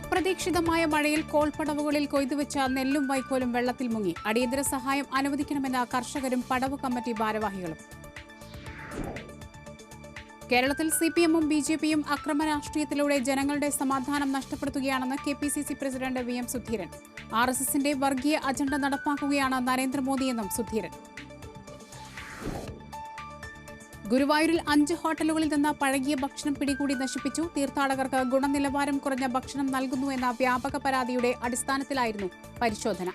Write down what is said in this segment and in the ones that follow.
അപ്രതീക്ഷിതമായ മഴയിൽ കോൾപ്പടവുകളിൽ കൊയ്തുവെച്ച നെല്ലും വൈക്കോലും വെള്ളത്തിൽ മുങ്ങി. അടിയന്തര സഹായം അനുവദിക്കണമെന്ന കർഷകരും പടവ് കമ്മിറ്റി ഭാരവാഹികളും. കേരളത്തിൽ സി പി എമ്മും ബി ജെ പിയും അക്രമ രാഷ്ട്രീയത്തിലൂടെ ജനങ്ങളുടെ സമാധാനം നഷ്ടപ്പെടുത്തുകയാണെന്ന് K P C C president V M Sudheeran. R S എസിന്റെ വർഗീയ അജണ്ട നടപ്പാക്കുകയാണ് നരേന്ദ്രമോദിയെന്നും സുധീരൻ. ഗുരുവായൂരിൽ അഞ്ച് ഹോട്ടലുകളിൽ നിന്ന് പഴകിയ ഭക്ഷണം പിടികൂടി നശിപ്പിച്ചു. തീർത്ഥാടകർക്ക് ഗുണനിലവാരം കുറഞ്ഞ ഭക്ഷണം നൽകുന്നു എന്ന വ്യാപക പരാതിയുടെ അടിസ്ഥാനത്തിലായിരുന്നു പരിശോധന.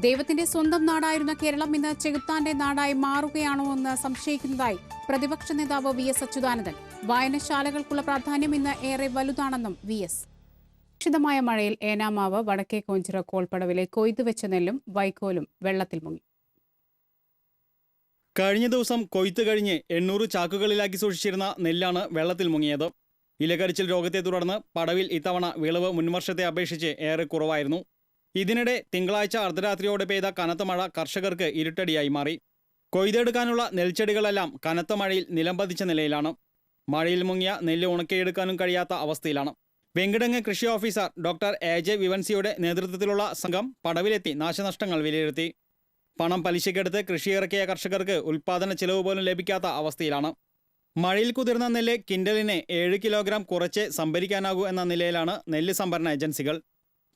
ദൈവത്തിന്റെ സ്വന്തം നാടായിരുന്ന കേരളം ഇന്ന് ചെകുത്താന്റെ നാടായി മാറുകയാണോ എന്ന് സംശയിക്കുന്നതായി പ്രതിപക്ഷ നേതാവ് വി എസ് അച്യുതാനന്ദൻ. വായനശാലകൾക്കുള്ള പ്രാധാന്യം ഇന്ന് ഏറെ വലുതാണെന്നും വി എസ്. സുരക്ഷിതമായ മഴയിൽ ഏനാമാവ് വടക്കേ കോഞ്ചിറ കോൾപ്പടവിലെ കൊയ്തുവെച്ച നെല്ലും വൈക്കോലും വെള്ളത്തിൽ മുങ്ങി. കഴിഞ്ഞ ദിവസം കൊയ്ത്ത് കഴിഞ്ഞ് എണ്ണൂറ് ചാക്കുകളിലാക്കി സൂക്ഷിച്ചിരുന്ന നെല്ലാണ് വെള്ളത്തിൽ മുങ്ങിയത്. ഇലകരിച്ചിൽ രോഗത്തെ തുടർന്ന് പടവിൽ ഇത്തവണ വിളവ് മുൻവർഷത്തെ അപേക്ഷിച്ച് ഏറെ കുറവായിരുന്നു. ഇതിനിടെ തിങ്കളാഴ്ച അർദ്ധരാത്രിയോടെ പെയ്ത കനത്ത മഴ കർഷകർക്ക് ഇരുട്ടടിയായി മാറി. കൊയ്തെടുക്കാനുള്ള നെൽച്ചെടികളെല്ലാം കനത്ത മഴയിൽ നിലംപതിച്ച നിലയിലാണ്. മഴയിൽ മുങ്ങിയ നെല്ല് ഉണക്കിയെടുക്കാനും കഴിയാത്ത അവസ്ഥയിലാണ്. വെങ്കിടങ്ങ് കൃഷി ഓഫീസർ ഡോക്ടർ എ ജെ വിവൻസിയുടെ നേതൃത്വത്തിലുള്ള സംഘം പടവിലെത്തി നാശനഷ്ടങ്ങൾ വിലയിരുത്തി. പണം പലിശക്കെടുത്ത് കൃഷിയിറക്കിയ കർഷകർക്ക് ഉൽപാദന ചെലവ് പോലും ലഭിക്കാത്ത അവസ്ഥയിലാണ്. മഴയിൽ കുതിർന്ന നെല്ല് കിൻഡലിനെ ഏഴ് കിലോഗ്രാം കുറച്ച് സംഭരിക്കാനാകൂ എന്ന നിലയിലാണ് നെല്ല് സംഭരണ ഏജൻസികൾ.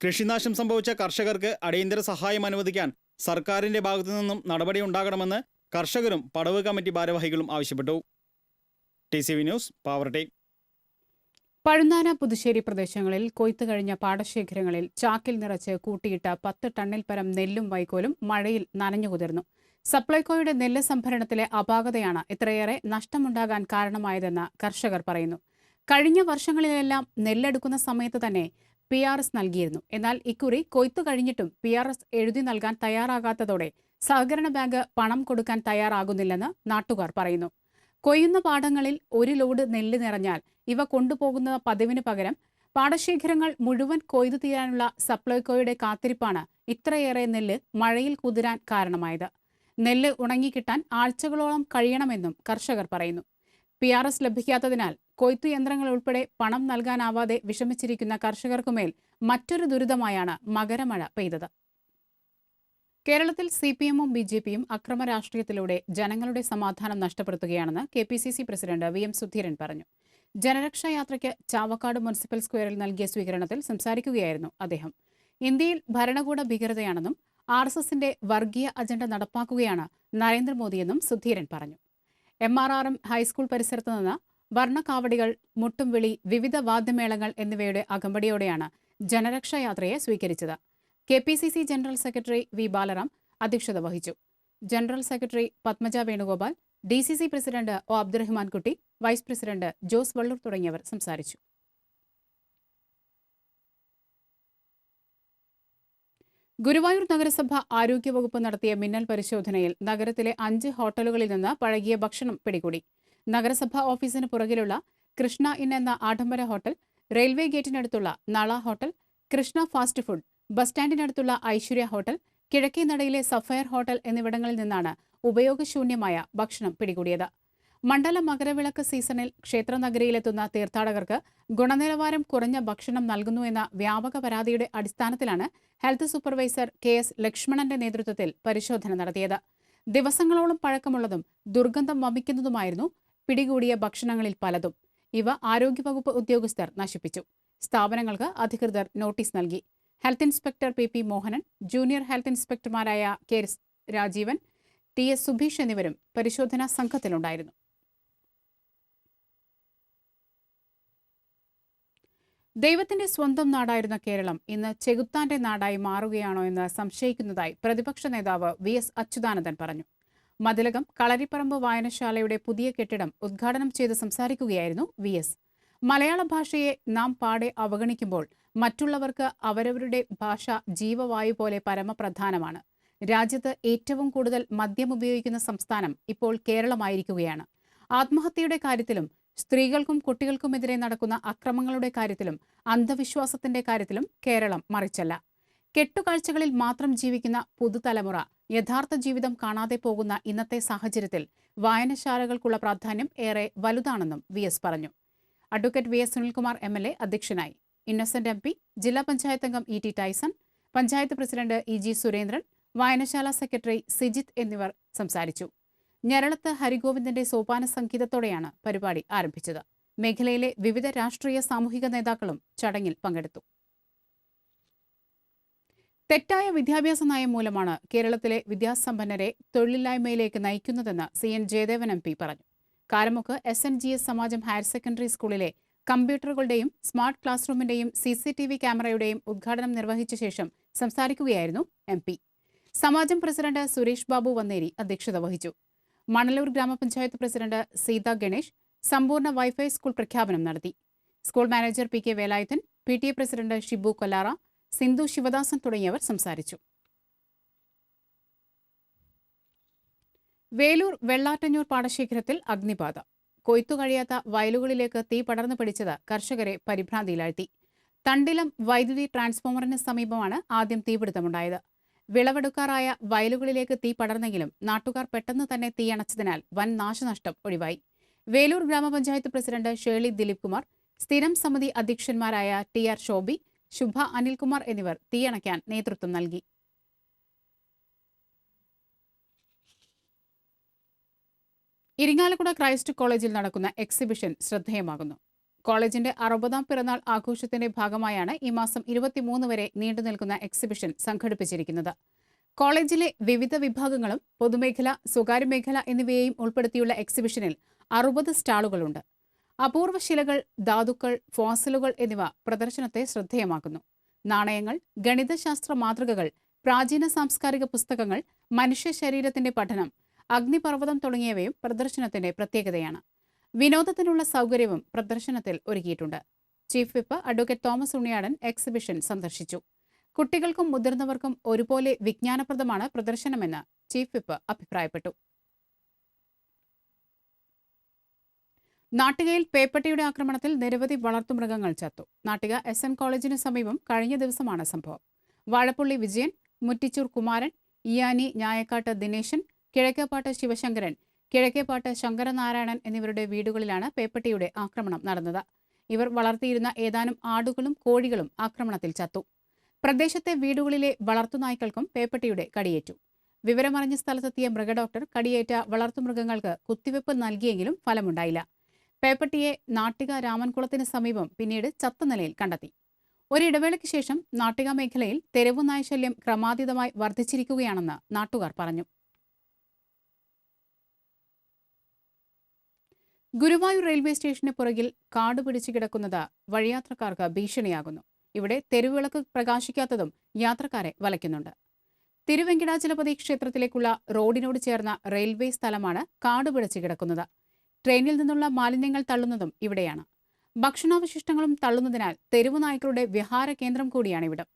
കൃഷിനാശം സംഭവിച്ച കർഷകർക്ക് അടിയന്തര സഹായം അനുവദിക്കാൻ സർക്കാരിന്റെ ഭാഗത്തു നിന്നും നടപടി ഉണ്ടാകണമെന്ന് കർഷകരും പടവ് കമ്മിറ്റി ഭാരവാഹികളും ആവശ്യപ്പെട്ടു. T C V news Pavaratty Pazhunnana Puthussery പ്രദേശങ്ങളിൽ കൊയ്ത്തു കഴിഞ്ഞ പാടശേഖരങ്ങളിൽ ചാക്കിൽ നിറച്ച് കൂട്ടിയിട്ട പത്ത് ടണ്ണിൽ പരം നെല്ലും വൈക്കോലും മഴയിൽ നനഞ്ഞുകുതിർന്നു സപ്ലൈകോയുടെ നെല്ല് സംഭരണത്തിലെ അപാകതയാണ് ഇത്രയേറെ നഷ്ടമുണ്ടാകാൻ കാരണമായതെന്ന് കർഷകർ പറയുന്നു. കഴിഞ്ഞ വർഷങ്ങളിലെല്ലാം നെല്ലെടുക്കുന്ന സമയത്ത് തന്നെ പി ആർ എസ് നൽകിയിരുന്നു. എന്നാൽ ഇക്കുറി കൊയ്ത്തു കഴിഞ്ഞിട്ടും പി ആർ എസ് എഴുതി നൽകാൻ തയ്യാറാകാത്തതോടെ സഹകരണ ബാങ്ക് പണം കൊടുക്കാൻ തയ്യാറാകുന്നില്ലെന്ന് നാട്ടുകാർ പറയുന്നു. കൊയ്യുന്ന പാടങ്ങളിൽ ഒരു ലോഡ് നെല്ല് നിറഞ്ഞാൽ ഇവ കൊണ്ടുപോകുന്ന പതിവിന് പകരം പാടശേഖരങ്ങൾ മുഴുവൻ കൊയ്തു തീരാനുള്ള സപ്ലൈകോയുടെ കാത്തിരിപ്പാണ് ഇത്രയേറെ നെല്ല് മഴയിൽ കുതിരാൻ കാരണമായത്. നെല്ല് ഉണങ്ങിക്കിട്ടാൻ ആഴ്ചകളോളം കഴിയണമെന്നും കർഷകർ പറയുന്നു. പി ആർ എസ് ലഭിക്കാത്തതിനാൽ കൊയ്ത്തു യന്ത്രങ്ങൾ ഉൾപ്പെടെ പണം നൽകാനാവാതെ വിഷമിച്ചിരിക്കുന്ന കർഷകർക്കുമേൽ മറ്റൊരു ദുരിതമായാണ് മകരമഴ പെയ്തത്. കേരളത്തിൽ സി പി എമ്മും ബി ജെ പിയും അക്രമ രാഷ്ട്രീയത്തിലൂടെ ജനങ്ങളുടെ സമാധാനം നഷ്ടപ്പെടുത്തുകയാണെന്ന് K P C C president V M Sudheeran പറഞ്ഞു. ജനരക്ഷാ യാത്രയ്ക്ക് ചാവക്കാട് മുനിസിപ്പൽ സ്ക്വയറിൽ നൽകിയ സ്വീകരണത്തിൽ സംസാരിക്കുകയായിരുന്നു അദ്ദേഹം. ഇന്ത്യയിൽ ഭരണകൂട ഭീകരതയാണെന്നും ആർ എസ് എസിന്റെ വർഗീയ അജണ്ട നടപ്പാക്കുകയാണ് നരേന്ദ്രമോദിയെന്നും സുധീരൻ പറഞ്ഞു. M R R M high school പരിസരത്ത് നിന്ന് വർണക്കാവടികൾ മുട്ടുംവിളി വിവിധ വാദ്യമേളങ്ങൾ എന്നിവയുടെ അകമ്പടിയോടെയാണ് ജനരക്ഷാ യാത്രയെ സ്വീകരിച്ചത്. K P C C general secretary V Balaram അധ്യക്ഷത വഹിച്ചു. General secretary Padmaja Venugopal D C C president O Abdurahman Kutty vice president Jose Vallur തുടങ്ങിയവർ സംസാരിച്ചു. ഗുരുവായൂർ നഗരസഭ ആരോഗ്യവകുപ്പ് നടത്തിയ മിന്നൽ പരിശോധനയിൽ നഗരത്തിലെ അഞ്ച് ഹോട്ടലുകളിൽ നിന്ന് പഴകിയ ഭക്ഷണം പിടികൂടി. നഗരസഭ ഓഫീസിന് പുറകിലുള്ള കൃഷ്ണ ഇൻ എന്ന ആഡംബര hotel railway ഗേറ്റിനടുത്തുള്ള Nala hotel Krishna fast food bus സ്റ്റാൻഡിനടുത്തുള്ള Aishwarya hotel കിഴക്കേ നടയിലെ സഫയർ ഹോട്ടൽ എന്നിവിടങ്ങളിൽ നിന്നാണ് ഉപയോഗശൂന്യമായ ഭക്ഷണം പിടികൂടിയത്. മണ്ഡല മകരവിളക്ക് സീസണിൽ ക്ഷേത്രനഗരിയിലെത്തുന്ന തീർത്ഥാടകർക്ക് ഗുണനിലവാരം കുറഞ്ഞ ഭക്ഷണം നൽകുന്നു എന്ന വ്യാപക പരാതിയുടെ അടിസ്ഥാനത്തിലാണ് ഹെൽത്ത് സൂപ്പർവൈസർ കെ എസ് ലക്ഷ്മണന്റെ നേതൃത്വത്തിൽ പരിശോധന നടത്തിയത്. ദിവസങ്ങളോളം പഴക്കമുള്ളതും ദുർഗന്ധം വമിക്കുന്നതുമായിരുന്നു പിടികൂടിയ ഭക്ഷണങ്ങളിൽ പലതും. ഇവ ആരോഗ്യവകുപ്പ് ഉദ്യോഗസ്ഥർ നശിപ്പിച്ചു. സ്ഥാപനങ്ങൾക്ക് അധികൃതർ നോട്ടീസ് നൽകി. Health inspector P P Mohanan junior health ഇൻസ്പെക്ടർമാരായ K Rajeevan T S Subheesh എന്നിവരും പരിശോധനാ സംഘത്തിലുണ്ടായിരുന്നു. ദൈവത്തിന്റെ സ്വന്തം നാടായിരുന്ന കേരളം ഇന്ന് ചെകുത്താന്റെ നാടായി മാറുകയാണോ എന്ന് സംശയിക്കുന്നതായി പ്രതിപക്ഷ നേതാവ് വി എസ് അച്യുതാനന്ദൻ പറഞ്ഞു. മതിലകം കളരിപ്പറമ്പ് വായനശാലയുടെ പുതിയ കെട്ടിടം ഉദ്ഘാടനം ചെയ്ത് സംസാരിക്കുകയായിരുന്നു വി എസ്. മലയാള ഭാഷയെ നാം പാടെ അവഗണിക്കുമ്പോൾ മറ്റുള്ളവർക്ക് അവരവരുടെ ഭാഷ ജീവവായു പോലെ പരമപ്രധാനമാണ്. രാജ്യത്ത് ഏറ്റവും കൂടുതൽ മദ്യം ഉപയോഗിക്കുന്ന സംസ്ഥാനം ഇപ്പോൾ കേരളമായിരിക്കുകയാണ്. ആത്മഹത്യയുടെ കാര്യത്തിലും സ്ത്രീകൾക്കും കുട്ടികൾക്കുമെതിരെ നടക്കുന്ന അക്രമങ്ങളുടെ കാര്യത്തിലും അന്ധവിശ്വാസത്തിന്റെ കാര്യത്തിലും കേരളം മറിച്ചല്ല. കെട്ടുകാഴ്ചകളിൽ മാത്രം ജീവിക്കുന്ന പുതുതലമുറ യഥാർത്ഥ ജീവിതം കാണാതെ പോകുന്ന ഇന്നത്തെ സാഹചര്യത്തിൽ വായനശാലകൾക്കുള്ള പ്രാധാന്യം ഏറെ വലുതാണെന്നും വി പറഞ്ഞു. Advocate V S Sunilkumar M L A അധ്യക്ഷനായി. ഇന്നസെന്റ് എം പി ജില്ലാ പഞ്ചായത്ത് അംഗം E T Tyson panchayat president E G Surendran വായനശാല സെക്രട്ടറി സിജിത്ത് എന്നിവർ സംസാരിച്ചു. ഞരളത്ത് ഹരിഗോവിന്ദന്റെ സോപാന സംഗീതത്തോടെയാണ് പരിപാടി ആരംഭിച്ചത്. മേഖലയിലെ വിവിധ രാഷ്ട്രീയ സാമൂഹിക നേതാക്കളും ചടങ്ങിൽ പങ്കെടുത്തു. തെറ്റായ വിദ്യാഭ്യാസ നയം മൂലമാണ് കേരളത്തിലെ വിദ്യാസമ്പന്നരെ തൊഴിലില്ലായ്മയിലേക്ക് നയിക്കുന്നതെന്ന് C N Jayadevan M P പറഞ്ഞു. Karamuck S N G S സമാജം ഹയർ സെക്കൻഡറി സ്കൂളിലെ കമ്പ്യൂട്ടറുകളുടെയും സ്മാർട്ട് ക്ലാസ് റൂമിന്റെയും സി സി ടി വി ക്യാമറയുടെയും ഉദ്ഘാടനം നിർവഹിച്ച ശേഷം സംസാരിക്കുകയായിരുന്നു എം പി സമാജം പ്രസിഡന്റ് സുരേഷ് ബാബു വന്നേരി അധ്യക്ഷത വഹിച്ചു. മണലൂർ ഗ്രാമപഞ്ചായത്ത് പ്രസിഡന്റ് സീത ഗണേഷ് സമ്പൂർണ വൈഫൈ സ്കൂൾ പ്രഖ്യാപനം നടത്തി. School manager P K Velayudhan P T A president Shibu Kollara Sindhu Sivadasan തുടങ്ങിയവർ സംസാരിച്ചു. വേലൂർ വെള്ളാറ്റഞ്ഞൂർ പാടശേഖരത്തിൽ അഗ്നിബാധ. കൊയ്ത്തു കഴിയാത്ത വയലുകളിലേക്ക് തീ പടർന്നു പിടിച്ചത് കർഷകരെ പരിഭ്രാന്തിയിലാഴ്ത്തി. തണ്ടിലം വൈദ്യുതി ട്രാൻസ്ഫോമറിന് സമീപമാണ് ആദ്യം തീപിടുത്തമുണ്ടായത്. വിളവെടുക്കാറായ വയലുകളിലേക്ക് തീ പടർന്നെങ്കിലും നാട്ടുകാർ പെട്ടെന്ന് തന്നെ തീയണച്ചതിനാൽ വൻ നാശനഷ്ടം ഒഴിവായി. വേലൂർ ഗ്രാമപഞ്ചായത്ത് പ്രസിഡന്റ് ഷേർലി ദിലീപ് കുമാർ സ്ഥിരം സമിതി അധ്യക്ഷന്മാരായ ടി ആർ ശോഭി ശുഭ അനിൽകുമാർ എന്നിവർ തീയണയ്ക്കാൻ നേതൃത്വം നൽകി. ഇരിങ്ങാലക്കുട ക്രൈസ്റ്റ് കോളേജിൽ നടക്കുന്ന എക്സിബിഷൻ ശ്രദ്ധേയമാകുന്നു. കോളേജിന്റെ അറുപതാം പിറന്നാൾ ആഘോഷത്തിന്റെ ഭാഗമായാണ് ഈ മാസം ഇരുപത്തിമൂന്ന് വരെ നീണ്ടുനിൽക്കുന്ന എക്സിബിഷൻ സംഘടിപ്പിച്ചിരിക്കുന്നത്. കോളേജിലെ വിവിധ വിഭാഗങ്ങളും പൊതുമേഖല സ്വകാര്യ മേഖല എന്നിവയെയും ഉൾപ്പെടുത്തിയുള്ള എക്സിബിഷനിൽ അറുപത് സ്റ്റാളുകളുണ്ട്. അപൂർവ ശിലകൾ ധാതുക്കൾ ഫോസലുകൾ എന്നിവ പ്രദർശനത്തെ ശ്രദ്ധേയമാക്കുന്നു. നാണയങ്ങൾ ഗണിതശാസ്ത്ര മാതൃകകൾ പ്രാചീന സാംസ്കാരിക പുസ്തകങ്ങൾ മനുഷ്യ ശരീരത്തിന്റെ പഠനം അഗ്നിപർവതം തുടങ്ങിയവയും പ്രദർശനത്തിന്റെ പ്രത്യേകതയാണ്. വിനോദത്തിനുള്ള സൗകര്യവും പ്രദർശനത്തിൽ ഒരുക്കിയിട്ടുണ്ട്. Chief whip advocate Thomas Unniyadan exhibition സന്ദർശിച്ചു. കുട്ടികൾക്കും മുതിർന്നവർക്കും ഒരുപോലെ വിജ്ഞാനപ്രദമാണ് പ്രദർശനമെന്ന് ചീഫ് വിപ്പ് അഭിപ്രായപ്പെട്ടു. നാട്ടികയിൽ പേപ്പട്ടിയുടെ ആക്രമണത്തിൽ നിരവധി വളർത്തുമൃഗങ്ങൾ ചത്തു. നാട്ടിക എസ് എൻ കോളേജിന് സമീപം കഴിഞ്ഞ ദിവസമാണ് സംഭവം. വാഴപ്പള്ളി വിജയൻ മുറ്റിച്ചൂർ കുമാരൻ ഇയാനി ഞായക്കാട്ട് ദിനേശൻ കിഴക്കേപ്പാട്ട് ശിവശങ്കരൻ കിഴക്കേപ്പാട്ട് ശങ്കരനാരായണൻ എന്നിവരുടെ വീടുകളിലാണ് പേപ്പട്ടിയുടെ ആക്രമണം നടന്നത്. ഇവർ വളർത്തിയിരുന്ന ഏതാനും ആടുകളും കോഴികളും ആക്രമണത്തിൽ ചത്തു. പ്രദേശത്തെ വീടുകളിലെ വളർത്തുനായ്ക്കൾക്കും പേപ്പട്ടിയുടെ കടിയേറ്റു. വിവരമറിഞ്ഞ സ്ഥലത്തെത്തിയ മൃഗഡോക്ടർ കടിയേറ്റ വളർത്തുമൃഗങ്ങൾക്ക് കുത്തിവെപ്പ് നൽകിയെങ്കിലും ഫലമുണ്ടായില്ല. പേപ്പട്ടിയെ നാട്ടിക രാമൻകുളത്തിന് സമീപം പിന്നീട് ചത്ത നിലയിൽ കണ്ടെത്തി. ഒരിടവേളയ്ക്ക് ശേഷം നാട്ടിക മേഖലയിൽ തെരുവു നായശല്യം ക്രമാതീതമായി വർദ്ധിച്ചിരിക്കുകയാണെന്ന് നാട്ടുകാർ പറഞ്ഞു. ഗുരുവായൂർ റെയിൽവേ സ്റ്റേഷന് പുറകിൽ കാട് പിടിച്ചു കിടക്കുന്നത് വഴിയാത്രക്കാർക്ക് ഭീഷണിയാകുന്നു. ഇവിടെ തെരുവിളക്ക് പ്രകാശിക്കാത്തതും യാത്രക്കാരെ വലയ്ക്കുന്നുണ്ട്. തിരുവെങ്കിടാചലപതി ക്ഷേത്രത്തിലേക്കുള്ള റോഡിനോട് ചേർന്ന റെയിൽവേ സ്ഥലമാണ് കാട് പിടിച്ചു കിടക്കുന്നത്. ട്രെയിനിൽ നിന്നുള്ള മാലിന്യങ്ങൾ തള്ളുന്നതും ഇവിടെയാണ്. ഭക്ഷണാവശിഷ്ടങ്ങളും തള്ളുന്നതിനാൽ തെരുവു നായ്ക്കളുടെ വിഹാര കേന്ദ്രം കൂടിയാണ് ഇവിടം.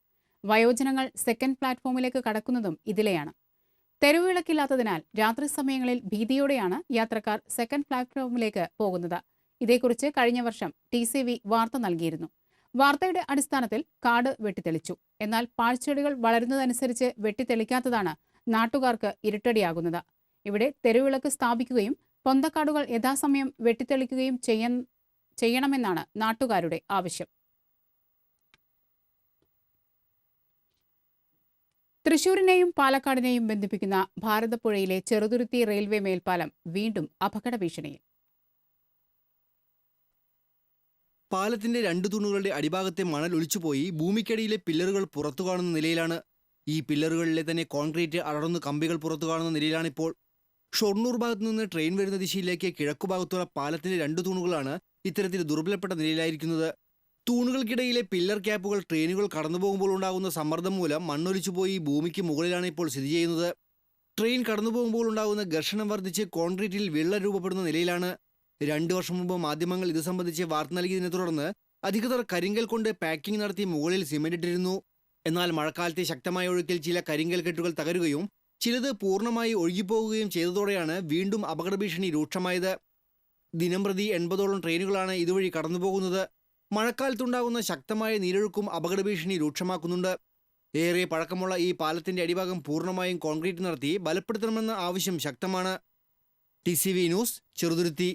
വയോജനങ്ങൾ സെക്കൻഡ് പ്ലാറ്റ്ഫോമിലേക്ക് കടക്കുന്നതും ഇതിലെയാണ്. തെരുവിളക്കില്ലാത്തതിനാൽ രാത്രി സമയങ്ങളിൽ ഭീതിയോടെയാണ് യാത്രക്കാർ സെക്കൻഡ് പ്ലാറ്റ്ഫോമിലേക്ക് പോകുന്നത്. ഇതേക്കുറിച്ച് കഴിഞ്ഞ വർഷം ടി സി വി വാർത്ത നൽകിയിരുന്നു. വാർത്തയുടെ അടിസ്ഥാനത്തിൽ കാട് വെട്ടിത്തെളിച്ചു. എന്നാൽ പാഴ്ചെടികൾ വളരുന്നതനുസരിച്ച് വെട്ടിത്തെളിക്കാത്തതാണ് നാട്ടുകാർക്ക് ഇരുട്ടടിയാകുന്നത്. ഇവിടെ തെരുവിളക്ക് സ്ഥാപിക്കുകയും പൊന്തക്കാടുകൾ യഥാസമയം വെട്ടിത്തെളിക്കുകയും ചെയ്യണമെന്നാണ് നാട്ടുകാരുടെ ആവശ്യം. തൃശൂരിനെയും പാലക്കാടിനെയും ബന്ധിപ്പിക്കുന്ന ഭാരതപ്പുഴയിലെ ചെറുതുരുത്തി റെയിൽവേ മേൽപ്പാലം വീണ്ടും അപകട ഭീഷണിയിൽ. പാലത്തിന്റെ രണ്ട് തൂണുകളുടെ അടിഭാഗത്തെ മണൽ ഒലിച്ചുപോയി ഭൂമിക്കടിയിലെ പില്ലറുകൾ പുറത്തു കാണുന്ന നിലയിലാണ്. ഈ പില്ലറുകളിലെ തന്നെ കോൺക്രീറ്റ് അടർന്ന് കമ്പികൾ പുറത്തു കാണുന്ന നിലയിലാണിപ്പോൾ. ഷൊർണൂർ ഭാഗത്തു നിന്ന് ട്രെയിൻ വരുന്ന ദിശയിലേക്ക് കിഴക്കുഭാഗത്തുള്ള പാലത്തിന്റെ രണ്ട് തൂണുകളാണ് ഇത്തരത്തിൽ ദുർബലപ്പെട്ട നിലയിലായിരിക്കുന്നത്. തൂണുകൾക്കിടയിലെ പില്ലർ ക്യാപ്പുകൾ ട്രെയിനുകൾ കടന്നുപോകുമ്പോൾ ഉണ്ടാകുന്ന സമ്മർദ്ദം മൂലം മണ്ണൊലിച്ചുപോയി ഭൂമിക്ക് മുകളിലാണ് ഇപ്പോൾ സ്ഥിതി ചെയ്യുന്നത്. ട്രെയിൻ കടന്നുപോകുമ്പോൾ ഉണ്ടാകുന്ന ഘർഷണം വർദ്ധിച്ച് കോൺക്രീറ്റിൽ വിള്ളൽ രൂപപ്പെടുന്ന നിലയിലാണ്. രണ്ടു വർഷം മുമ്പ് മാധ്യമങ്ങൾ ഇത് സംബന്ധിച്ച് വാർത്ത നൽകിയതിനെ തുടർന്ന് അധികൃതർ കരിങ്കൽ കൊണ്ട് പാക്കിംഗ് നടത്തി മുകളിൽ സിമെന്റ് ഇട്ടിരുന്നു. എന്നാൽ മഴക്കാലത്തെ ശക്തമായ ഒഴുക്കിൽ ചില കരിങ്കൽ കെട്ടുകൾ തകരുകയും ചിലത് പൂർണമായി ഒഴുകിപ്പോകുകയും ചെയ്തതോടെയാണ് വീണ്ടും അപകടഭീഷണി രൂക്ഷമായത്. ദിനംപ്രതി എൺപതോളം ട്രെയിനുകളാണ് ഇതുവഴി കടന്നുപോകുന്നത്. മഴക്കാലത്തുണ്ടാകുന്ന ശക്തമായ നീരൊഴുക്കും അപകട ഭീഷണി രൂക്ഷമാക്കുന്നുണ്ട്. ഏറെ പഴക്കമുള്ള ഈ പാലത്തിന്റെ അടിഭാഗം പൂർണമായും കോൺക്രീറ്റ് നടത്തി ബലപ്പെടുത്തണമെന്ന ആവശ്യം ശക്തമാണ്. T C V news Cheruthuruthy.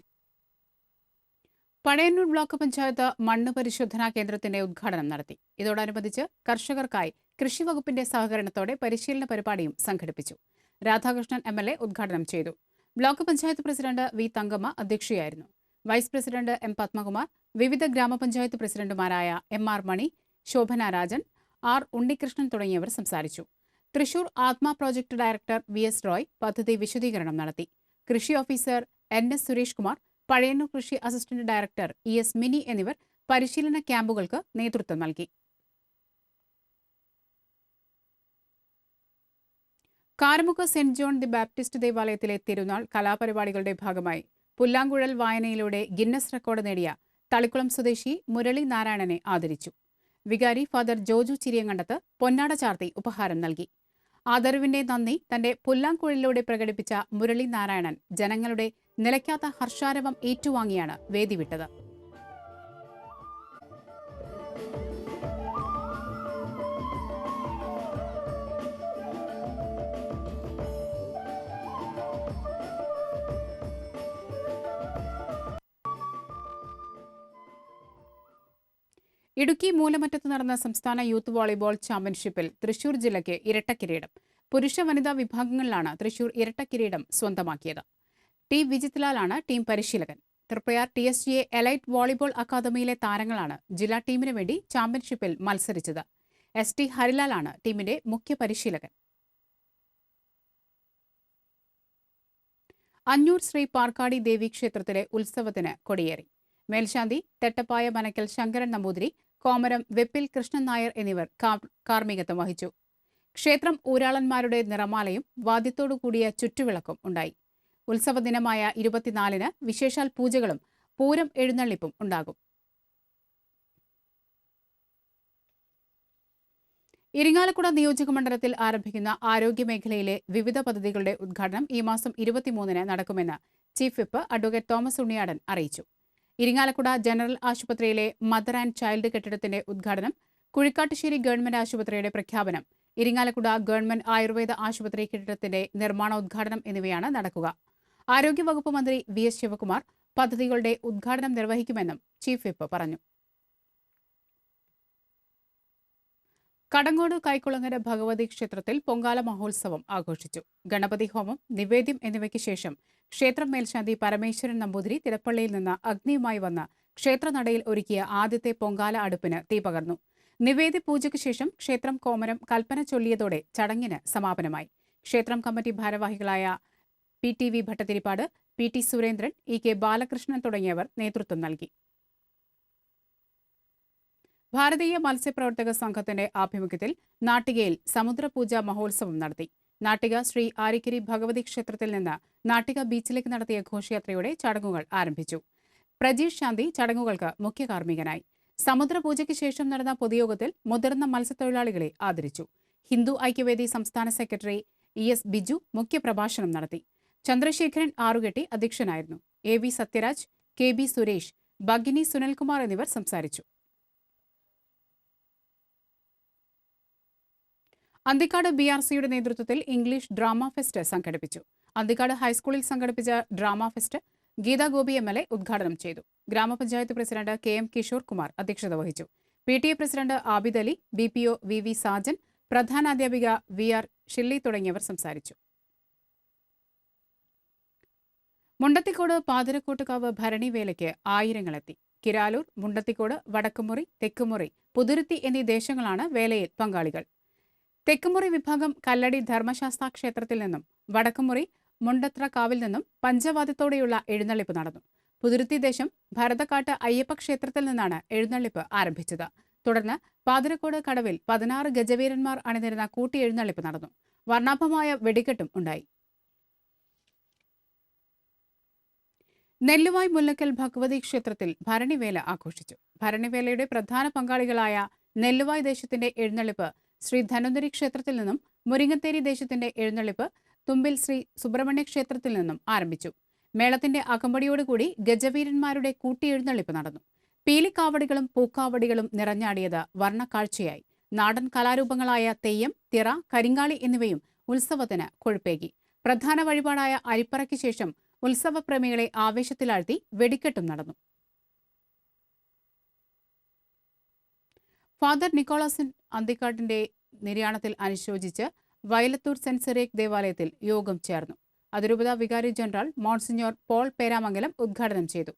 Pazhayannur block panchayat മണ്ണ് പരിശോധനാ കേന്ദ്രത്തിന്റെ ഉദ്ഘാടനം നടത്തി. ഇതോടനുബന്ധിച്ച് കർഷകർക്കായി കൃഷിവകുപ്പിന്റെ സഹകരണത്തോടെ പരിശീലന പരിപാടിയും സംഘടിപ്പിച്ചു. രാധാകൃഷ്ണൻ എ ഉദ്ഘാടനം ചെയ്തു. Block panchayat president V Thankamma അധ്യക്ഷയായിരുന്നു. Vice president M Padmakumar വിവിധ ഗ്രാമപഞ്ചായത്ത് പ്രസിഡന്റുമാരായ M R Mani Shobhana Rajan R Unnikrishnan തുടങ്ങിയവർ സംസാരിച്ചു. Thrissur Atma project director V S Roy പദ്ധതി വിശദീകരണം നടത്തി. കൃഷി officer N S Suresh Kumar Pazhayannur കൃഷി assistant director E S Mini എന്നിവർ പരിശീലന ക്യാമ്പുകൾക്ക് നേതൃത്വം നൽകി. Karamukha Saint John the Baptist ദേവാലയത്തിലെ തിരുനാൾ കലാപരിപാടികളുടെ ഭാഗമായി പുല്ലാങ്കുഴൽ വായനയിലൂടെ ഗിന്നസ് റെക്കോർഡ് നേടിയ തളിക്കുളം സ്വദേശി മുരളി നാരായണനെ ആദരിച്ചു. വികാരി ഫാദർ ജോജു ചിരിയങ്കണ്ടത്ത് പൊന്നാട ചാർത്തി ഉപഹാരം നൽകി. ആദരവിന്റെ നന്ദി തന്റെ പുല്ലാങ്കുഴലിലൂടെ പ്രകടിപ്പിച്ച മുരളി നാരായണൻ ജനങ്ങളുടെ നിലയ്ക്കാത്ത ഹർഷാരവം ഏറ്റുവാങ്ങിയാണ് വേദി വിട്ടത് ഇടുക്കി മൂലമറ്റത്ത് നടന്ന സംസ്ഥാന യൂത്ത് വോളിബോൾ ചാമ്പ്യൻഷിപ്പിൽ തൃശൂർ ജില്ലയ്ക്ക് ഇരട്ട കിരീടം പുരുഷ വനിതാ വിഭാഗങ്ങളിലാണ് തൃശൂർ ഇരട്ട കിരീടം സ്വന്തമാക്കിയത്. ടി. വിജിത്ലാലാണ് ടീം പരിശീലകൻ. Triprayar T. S. G. A elite volleyball അക്കാദമിയിലെ താരങ്ങളാണ് ജില്ലാ ടീമിന് വേണ്ടി ചാമ്പ്യൻഷിപ്പിൽ മത്സരിച്ചത്. എസ്. ടി. ഹരിലാലാണ് ടീമിന്റെ മുഖ്യ പരിശീലകൻ. അഞ്ഞൂർ ശ്രീ പാർക്കാടി ദേവി ക്ഷേത്രത്തിലെ ഉത്സവത്തിന് കൊടിയേറി. മേൽശാന്തി തെട്ടപ്പായ മനക്കൽ ശങ്കരൻ നമ്പൂതിരി കോമരം വെപ്പിൽ കൃഷ്ണൻ നായർ എന്നിവർ കാർമ്മികത്വം വഹിച്ചു. ക്ഷേത്രം ഊരാളന്മാരുടെ നിറമാലയും വാദ്യത്തോടുകൂടിയ ചുറ്റുവിളക്കും ഉണ്ടായി. ഉത്സവ ദിനമായ ഇരുപത്തിനാലിന് വിശേഷാൽ പൂജകളും പൂരം എഴുന്നള്ളിപ്പും ഉണ്ടാകും. ഇരിങ്ങാലക്കുട നിയോജക മണ്ഡലത്തിൽ ആരംഭിക്കുന്ന ആരോഗ്യമേഖലയിലെ വിവിധ പദ്ധതികളുടെ ഉദ്ഘാടനം ഈ മാസം ഇരുപത്തിമൂന്നിന് നടക്കുമെന്ന് chief whip advocate Thomas Unniyadan അറിയിച്ചു. ഇരിങ്ങാലക്കുട ജനറൽ ആശുപത്രിയിലെ മദർ ആൻഡ് ചൈൽഡ് കെട്ടിടത്തിന്റെ ഉദ്ഘാടനം കുഴിക്കാട്ടുശ്ശേരി ഗവൺമെന്റ് ആശുപത്രിയുടെ പ്രഖ്യാപനം ഇരിങ്ങാലക്കുട ഗവൺമെന്റ് ആയുർവേദ ആശുപത്രി കെട്ടിടത്തിന്റെ നിർമ്മാണോദ്ഘാടനം എന്നിവയാണ് നടക്കുക. ആരോഗ്യവകുപ്പ് മന്ത്രി വി എസ് ശിവകുമാർ പദ്ധതികളുടെ ഉദ്ഘാടനം നിർവഹിക്കുമെന്നും ചീഫ് വിപ്പ് പറഞ്ഞു. കടങ്ങോട് കൈക്കുളങ്ങര ഭഗവതി ക്ഷേത്രത്തിൽ പൊങ്കാല മഹോത്സവം ആഘോഷിച്ചു. ഗണപതി ഹോമം നിവേദ്യം എന്നിവയ്ക്ക് ശേഷം ക്ഷേത്രം മേൽശാന്തി പരമേശ്വരൻ നമ്പൂതിരി തിരപ്പള്ളിയിൽ നിന്ന് അഗ്നിയുമായി വന്ന് ക്ഷേത്രനടയിൽ ഒരുക്കിയ ആദ്യത്തെ പൊങ്കാല അടുപ്പിന് തീ പകർന്നു. നിവേദ്യ പൂജയ്ക്ക് ശേഷം ക്ഷേത്രം കോമരം കൽപ്പന ചൊല്ലിയതോടെ ചടങ്ങിന് സമാപനമായി. ക്ഷേത്രം കമ്മിറ്റി ഭാരവാഹികളായ P T V Bhattathiripad P T Surendran E K Balakrishnan തുടങ്ങിയവർ നേതൃത്വം നൽകി. ഭാരതീയ മത്സ്യപ്രവർത്തക സംഘത്തിന്റെ ആഭിമുഖ്യത്തിൽ നാട്ടികയിൽ സമുദ്രപൂജ മഹോത്സവം നടത്തി. നാട്ടിക ശ്രീ ആരിക്കരി ഭഗവതി ക്ഷേത്രത്തിൽ നിന്ന് നാട്ടിക ബീച്ചിലേക്ക് നടത്തിയ ഘോഷയാത്രയുടെ ചടങ്ങുകൾ ആരംഭിച്ചു. പ്രജീഷ് ശാന്തി ചടങ്ങുകൾക്ക് മുഖ്യ കാർമ്മികനായി. സമുദ്രപൂജയ്ക്ക് ശേഷം നടന്ന പൊതുയോഗത്തിൽ മുതിർന്ന മത്സ്യത്തൊഴിലാളികളെ ആദരിച്ചു. ഹിന്ദു ഐക്യവേദി സംസ്ഥാന സെക്രട്ടറി ഇ എസ് ബിജു മുഖ്യപ്രഭാഷണം നടത്തി. ചന്ദ്രശേഖരൻ ആറുകെട്ടി അധ്യക്ഷനായിരുന്നു. A V Sathyaraj K B Suresh Bhagini Sunilkumar എന്നിവർ സംസാരിച്ചു. അന്തിക്കാട് ബി ആർ സിയുടെ നേതൃത്വത്തിൽ ഇംഗ്ലീഷ് ഡ്രാമ ഫെസ്റ്റ് സംഘടിപ്പിച്ചു. അന്തിക്കാട് ഹൈസ്കൂളിൽ സംഘടിപ്പിച്ച drama fest Geetha Gopi M L A ഉദ്ഘാടനം ചെയ്തു. ഗ്രാമപഞ്ചായത്ത് president K M Kishore Kumar അധ്യക്ഷത വഹിച്ചു. P T A president Abid Ali B P O V V Sajan പ്രധാനാധ്യാപിക V R Shilly തുടങ്ങിയവർ സംസാരിച്ചു. മുണ്ടത്തിക്കോട് പാതിരക്കോട്ടുകാവ് ഭരണിവേലയ്ക്ക് ആയിരങ്ങളെത്തി. കിരാലൂർ മുണ്ടത്തിക്കോട് വടക്കുമുറി തെക്കുമുറി പുതുരുത്തി എന്നീ ദേശങ്ങളാണ് വേലയിൽ പങ്കാളികൾ. തെക്കുമുറി വിഭാഗം കല്ലടി ധർമ്മശാസ്ത്ര ക്ഷേത്രത്തിൽ നിന്നും വടക്കുമുറി മുണ്ടത്ര കാവിൽ നിന്നും പഞ്ചവാദ്യത്തോടെയുള്ള എഴുന്നള്ളിപ്പ് നടന്നു. പുതുരുത്തി ദേശം ഭരതക്കാട്ട് അയ്യപ്പ ക്ഷേത്രത്തിൽ നിന്നാണ് എഴുന്നള്ളിപ്പ് ആരംഭിച്ചത്. തുടർന്ന് പാതിരക്കോട് കടവിൽ പതിനാറ് ഗജവീരന്മാർ അണിനിരുന്ന കൂട്ടി എഴുന്നള്ളിപ്പ് നടന്നു. വർണാഭമായ വെടിക്കെട്ടും ഉണ്ടായി. നെല്ലുവായ് മുല്ലക്കൽ ഭഗവതി ക്ഷേത്രത്തിൽ ഭരണിവേല ആഘോഷിച്ചു. ഭരണിവേലയുടെ പ്രധാന പങ്കാളികളായ നെല്ലുവായ് ദേശത്തിന്റെ എഴുന്നള്ളിപ്പ് ശ്രീ ധനുന്തരി ക്ഷേത്രത്തിൽ നിന്നും മുരിങ്ങത്തേരി ദേശത്തിന്റെ എഴുന്നള്ളിപ്പ് തുമ്പിൽ ശ്രീ സുബ്രഹ്മണ്യ ക്ഷേത്രത്തിൽ നിന്നും ആരംഭിച്ചു. മേളത്തിന്റെ അകമ്പടിയോടുകൂടി ഗജവീരന്മാരുടെ കൂട്ടിയെഴുന്നള്ളിപ്പ് നടന്നു. പീലിക്കാവടികളും പൂക്കാവടികളും നിറഞ്ഞാടിയത് വർണക്കാഴ്ചയായി. നാടൻ കലാരൂപങ്ങളായ തെയ്യം തിറ കരിങ്കാളി എന്നിവയും ഉത്സവത്തിന് കൊഴുപ്പേകി. പ്രധാന വഴിപാടായ അരിപ്പറയ്ക്ക് ശേഷം ഉത്സവപ്രേമികളെ ആവേശത്തിലാഴ്ത്തി വെടിക്കെട്ടും നടന്നു. ഫാദർ നിക്കോളാസൻ അന്തിക്കാട്ടിന്റെ നിര്യാണത്തിൽ അനുശോചിച്ച് വയലത്തൂർ സെന്റ് സിറേക്ക് ദേവാലയത്തിൽ യോഗം ചേർന്നു. അതിരൂപത വികാരി ജനറൽ മോൺസിഞ്ഞോർ പോൾ പേരാമംഗലം ഉദ്ഘാടനം ചെയ്തു.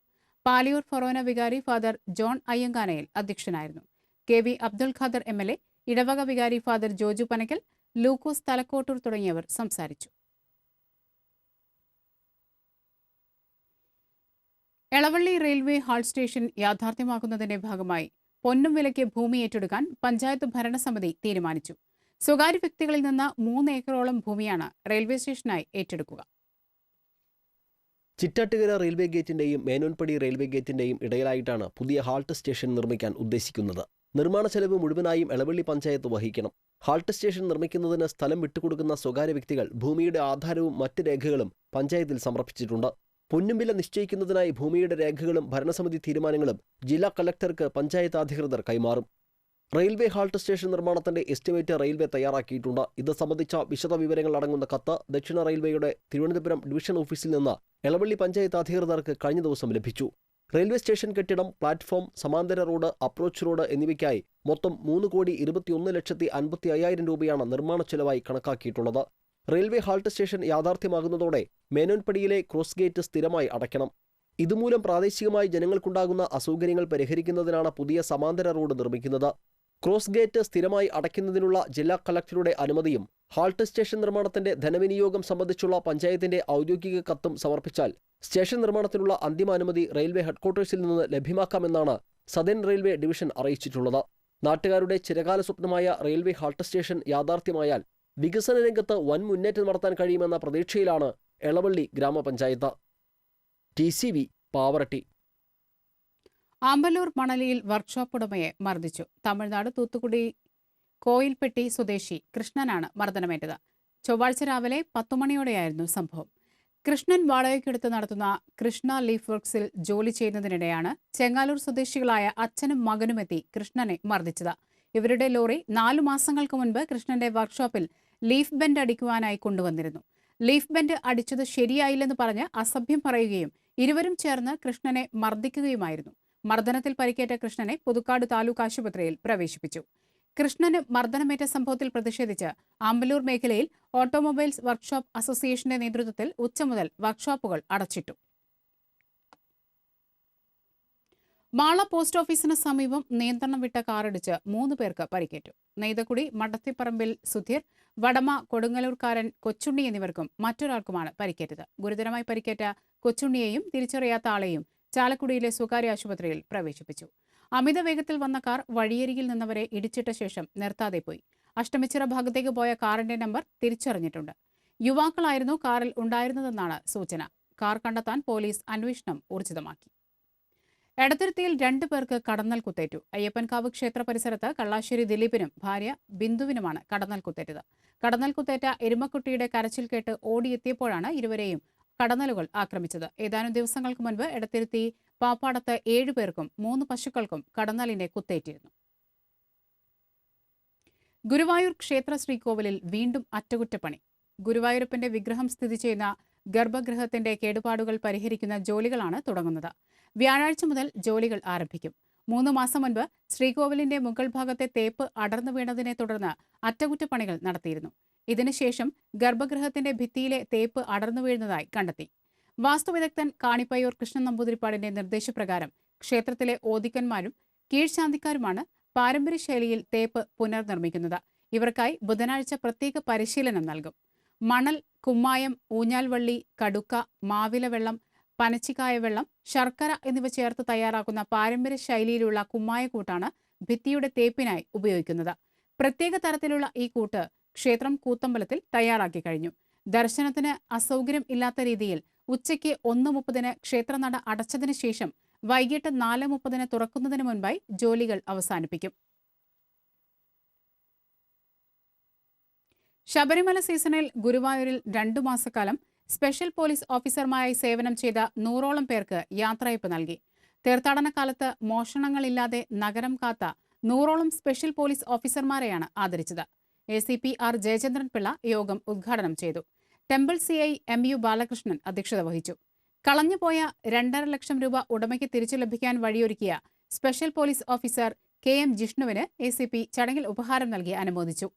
പാലിയൂർ ഫൊറോന വികാരി ഫാദർ ജോൺ അയ്യങ്കാനയിൽ അധ്യക്ഷനായിരുന്നു. K V Abdul Khader M L A ഇടവക വികാരി ഫാദർ ജോജു പനക്കൽ ലൂക്കോസ് തലക്കോട്ടൂർ തുടങ്ങിയവർ സംസാരിച്ചു. എളവള്ളി റെയിൽവേ ഹാൾ സ്റ്റേഷൻ യാഥാർത്ഥ്യമാക്കുന്നതിന്റെ ഭാഗമായി പൊന്നും വിലയ്ക്ക് ഭൂമി ഏറ്റെടുക്കാൻ പഞ്ചായത്ത് ഭരണസമിതി തീരുമാനിച്ചു. സ്വകാര്യ വ്യക്തികളിൽ നിന്ന് മൂന്ന് ഏക്കറോളം ഭൂമിയാണ് റെയിൽവേ സ്റ്റേഷനായി ഏറ്റെടുക്കുക. ചിറ്റാട്ടുകര റെയിൽവേ ഗേറ്റിന്റെയും മേനോൻപടി റെയിൽവേ ഗേറ്റിന്റെയും ഇടയിലായിട്ടാണ് പുതിയ ഹാൾട്ട് സ്റ്റേഷൻ നിർമ്മിക്കാൻ ഉദ്ദേശിക്കുന്നത്. നിർമ്മാണ ചെലവ് മുഴുവനായും എളവള്ളി പഞ്ചായത്ത് വഹിക്കണം. ഹാൾട്ട് സ്റ്റേഷൻ നിർമ്മിക്കുന്നതിന് സ്ഥലം വിട്ടുകൊടുക്കുന്ന സ്വകാര്യ വ്യക്തികൾ ഭൂമിയുടെ ആധാരവും മറ്റ് രേഖകളും പഞ്ചായത്തിൽ സമർപ്പിച്ചിട്ടുണ്ട്. പൊന്നുംവില നിശ്ചയിക്കുന്നതിനായി ഭൂമിയുടെ രേഖകളും ഭരണസമിതി തീരുമാനങ്ങളും ജില്ലാ കളക്ടർക്ക് പഞ്ചായത്ത് അധികൃതർ കൈമാറും. റെയിൽവേ ഹാൾട്ട് സ്റ്റേഷൻ നിർമ്മാണത്തിന്റെ എസ്റ്റിമേറ്റ് റെയിൽവേ തയ്യാറാക്കിയിട്ടുണ്ട്. ഇത് സംബന്ധിച്ച വിശദ വിവരങ്ങൾ അടങ്ങുന്ന കത്ത് ദക്ഷിണ റെയിൽവേയുടെ തിരുവനന്തപുരം ഡിവിഷൻ ഓഫീസിൽ നിന്ന് എളവള്ളി പഞ്ചായത്ത് അധികൃതർക്ക് കഴിഞ്ഞ ദിവസം ലഭിച്ചു. റെയിൽവേ സ്റ്റേഷൻ കെട്ടിടം പ്ലാറ്റ്ഫോം സമാന്തര റോഡ് അപ്രോച്ച് റോഡ് എന്നിവയ്ക്കായി മൊത്തം മൂന്ന് കോടി ഇരുപത്തിയൊന്ന് ലക്ഷത്തി അൻപത്തി അയ്യായിരം രൂപയാണ് നിർമ്മാണ ചെലവായി കണക്കാക്കിയിട്ടുള്ളത്. റെയിൽവേ ഹാൾട്ട് സ്റ്റേഷൻ യാഥാർത്ഥ്യമാകുന്നതോടെ മേനോൻപടിയിലെ ക്രോസ് ഗേറ്റ് സ്ഥിരമായി അടയ്ക്കണം. ഇതുമൂലം പ്രാദേശികമായി ജനങ്ങൾക്കുണ്ടാകുന്ന അസൗകര്യങ്ങൾ പരിഹരിക്കുന്നതിനാണ് പുതിയ സമാന്തര റോഡ് നിർമ്മിക്കുന്നത്. ക്രോസ് ഗേറ്റ് സ്ഥിരമായി അടയ്ക്കുന്നതിനുള്ള ജില്ലാ കളക്ടറുടെ അനുമതിയും ഹാൾട്ട് സ്റ്റേഷൻ നിർമ്മാണത്തിന്റെ ധനവിനിയോഗം സംബന്ധിച്ചുള്ള പഞ്ചായത്തിന്റെ ഔദ്യോഗിക കത്തും സമർപ്പിച്ചാൽ സ്റ്റേഷൻ നിർമ്മാണത്തിനുള്ള അന്തിമ അനുമതി റെയിൽവേ ഹെഡ്ക്വാർട്ടേഴ്സിൽ നിന്ന് ലഭ്യമാക്കാമെന്നാണ് സദൻ റെയിൽവേ ഡിവിഷൻ അറിയിച്ചിട്ടുള്ളത്. നാട്ടുകാരുടെ ചിരകാല സ്വപ്നമായ റെയിൽവേ ഹാൾട്ട് സ്റ്റേഷൻ യാഥാർത്ഥ്യമായാൽ വികസന രംഗത്ത് വൻ മുന്നേറ്റം നടത്താൻ കഴിയുമെന്ന പ്രതീക്ഷയിലാണ് എളവള്ളി ഗ്രാമപഞ്ചായത്ത്. T C V Pavaratty. Amballur മണലിയിൽ workshop ഉടമയെ മർദ്ദിച്ചു. തമിഴ്നാട് തൂത്തുക്കുടി കോയിൽപ്പെട്ടി സ്വദേശി കൃഷ്ണനാണ് മർദ്ദനമേറ്റത്. ചൊവ്വാഴ്ച രാവിലെ പത്തുമണിയോടെയായിരുന്നു സംഭവം. കൃഷ്ണൻ വാടകയ്ക്കെടുത്ത് നടത്തുന്ന കൃഷ്ണ ലീഫ് വർക്സിൽ ജോലി ചെയ്യുന്നതിനിടെയാണ് ചെങ്ങാലൂർ സ്വദേശികളായ അച്ഛനും മകനുമെത്തി കൃഷ്ണനെ മർദ്ദിച്ചത്. ഇവരുടെ ലോറി നാലു മാസങ്ങൾക്ക് മുൻപ് കൃഷ്ണന്റെ വർക്ക്ഷോപ്പിൽ ലീഫ് ബെൻഡ് അടിക്കുവാനായി കൊണ്ടുവന്നിരുന്നു. ലീഫ് ബെൻഡ് അടിച്ചത് ശരിയായില്ലെന്ന് പറഞ്ഞ് അസഭ്യം പറയുകയും ഇരുവരും ചേർന്ന് കൃഷ്ണനെ മർദ്ദിക്കുകയുമായിരുന്നു. മർദ്ദനത്തിൽ പരിക്കേറ്റ കൃഷ്ണനെ പുതുക്കാട് താലൂക്ക് ആശുപത്രിയിൽ പ്രവേശിപ്പിച്ചു. കൃഷ്ണന് മർദ്ദനമേറ്റ സംഭവത്തിൽ പ്രതിഷേധിച്ച് ആമ്പലൂർ മേഖലയിൽ ഓട്ടോമൊബൈൽസ് വർക്ക്ഷോപ്പ് അസോസിയേഷന്റെ നേതൃത്വത്തിൽ ഉച്ച മുതൽ വർക്ക്ഷോപ്പുകൾ അടച്ചിട്ടു. മാള പോസ്റ്റ് ഓഫീസിന് സമീപം നിയന്ത്രണം വിട്ട കാറിടിച്ച് മൂന്ന് പേർക്ക് പരിക്കേറ്റു. നെയ്തക്കുടി മടത്തിപ്പറമ്പിൽ സുധീർ വടമ കൊടുങ്ങലൂർക്കാരൻ കൊച്ചുണ്ണി എന്നിവർക്കും മറ്റൊരാൾക്കുമാണ് പരിക്കേറ്റത്. ഗുരുതരമായി പരിക്കേറ്റ കൊച്ചുണ്ണിയെയും തിരിച്ചറിയാത്ത ആളെയും ചാലക്കുടിയിലെ സ്വകാര്യ ആശുപത്രിയിൽ പ്രവേശിപ്പിച്ചു. അമിത വേഗത്തിൽ വന്ന കാർ വഴിയരികിൽ നിന്നവരെ ഇടിച്ചിട്ട ശേഷം നിർത്താതെ പോയി. അഷ്ടമിച്ചിറ ഭാഗത്തേക്ക് പോയ കാറിന്റെ നമ്പർ തിരിച്ചറിഞ്ഞിട്ടുണ്ട്. യുവാക്കളായിരുന്നു കാറിൽ ഉണ്ടായിരുന്നതെന്നാണ് സൂചന. കാർ കണ്ടെത്താൻ പോലീസ് അന്വേഷണം ഊർജിതമാക്കി. എടത്തിരുത്തിയിൽ രണ്ടു പേർക്ക് കടന്നൽ കുത്തേറ്റു. അയ്യപ്പൻകാവ് ക്ഷേത്ര പരിസരത്ത് കള്ളാശ്ശേരി ദിലീപിനും ഭാര്യ ബിന്ദുവിനുമാണ് കടന്നൽ കുത്തേറ്റത്. കടന്നൽ കുത്തേറ്റ എരുമക്കുട്ടിയുടെ കരച്ചിൽ കേട്ട് ഓടിയെത്തിയപ്പോഴാണ് ഇരുവരെയും കടന്നലുകൾ ആക്രമിച്ചത്. ഏതാനും ദിവസങ്ങൾക്ക് മുൻപ് എടത്തിരുത്തി പാപ്പാടത്ത് ഏഴുപേർക്കും മൂന്ന് പശുക്കൾക്കും കടന്നലിനെ കുത്തേറ്റിരുന്നു. ഗുരുവായൂർ ക്ഷേത്ര ശ്രീകോവിലിൽ വീണ്ടും അറ്റകുറ്റപ്പണി. ഗുരുവായൂരപ്പന്റെ വിഗ്രഹം സ്ഥിതി ചെയ്യുന്ന ഗർഭഗൃഹത്തിന്റെ കേടുപാടുകൾ പരിഹരിക്കുന്ന ജോലികളാണ് തുടങ്ങുന്നത്. വ്യാഴാഴ്ച മുതൽ ജോലികൾ ആരംഭിക്കും. മൂന്ന് മാസം മുൻപ് ശ്രീകോവിലിന്റെ മുകൾ ഭാഗത്തെ തേപ്പ് അടർന്നു വീണതിനെ തുടർന്ന് അറ്റകുറ്റപ്പണികൾ നടത്തിയിരുന്നു. ഇതിനുശേഷം ഗർഭഗൃഹത്തിന്റെ ഭിത്തിയിലെ തേപ്പ് അടർന്നു വീഴുന്നതായി കണ്ടെത്തി. വാസ്തുവിദഗ്ധൻ കാണിപ്പയ്യൂർ കൃഷ്ണൻ നമ്പൂതിരിപ്പാടിന്റെ നിർദ്ദേശപ്രകാരം ക്ഷേത്രത്തിലെ ഓദിക്കന്മാരും കീഴ്ശാന്തിക്കാരുമാണ് പാരമ്പര്യ ശൈലിയിൽ തേപ്പ് പുനർനിർമ്മിക്കുന്നത്. ഇവർക്കായി ബുധനാഴ്ച പ്രത്യേക പരിശീലനം നൽകും. മണൽ കുമ്മായം ഊഞ്ഞാൽവള്ളി കടുക്ക മാവിലവെള്ളം പനച്ചിക്കായ വെള്ളം ശർക്കര എന്നിവ ചേർത്ത് തയ്യാറാക്കുന്ന പാരമ്പര്യ ശൈലിയിലുള്ള കുമ്മായക്കൂട്ടാണ് ഭിത്തിയുടെ തേപ്പിനായി ഉപയോഗിക്കുന്നത്. പ്രത്യേക തരത്തിലുള്ള ഈ കൂട്ട് ക്ഷേത്രം കൂത്തമ്പലത്തിൽ തയ്യാറാക്കി കഴിഞ്ഞു. ദർശനത്തിന് അസൗകര്യം ഇല്ലാത്ത രീതിയിൽ ഉച്ചയ്ക്ക് ഒന്ന് മുപ്പതിന് ക്ഷേത്രനട അടച്ചതിന് ശേഷം വൈകിട്ട് നാല് മുപ്പതിന് തുറക്കുന്നതിന് മുൻപായി ജോലികൾ അവസാനിപ്പിക്കും. ശബരിമല സീസണിൽ ഗുരുവായൂരിൽ രണ്ടു മാസക്കാലം സ്പെഷ്യൽ പോലീസ് ഓഫീസർമാരായി സേവനം ചെയ്ത നൂറോളം പേർക്ക് യാത്രയപ്പ് നൽകി. തീർത്ഥാടന കാലത്ത് മോഷണങ്ങളില്ലാതെ നഗരം കാത്ത നൂറോളം സ്പെഷ്യൽ പോലീസ് ഓഫീസർമാരെയാണ് ആദരിച്ചത്. A C P R Jayachandran Pillai യോഗം ഉദ്ഘാടനം ചെയ്തു. Temple C I M U Balakrishnan അധ്യക്ഷത വഹിച്ചു. കളഞ്ഞുപോയ രണ്ടര ലക്ഷം രൂപ ഉടമയ്ക്ക് തിരിച്ചു ലഭിക്കാൻ വഴിയൊരുക്കിയ special police officer K M ജിഷ്ണുവിന് A ചടങ്ങിൽ ഉപഹാരം നൽകി അനുമോദിച്ചു.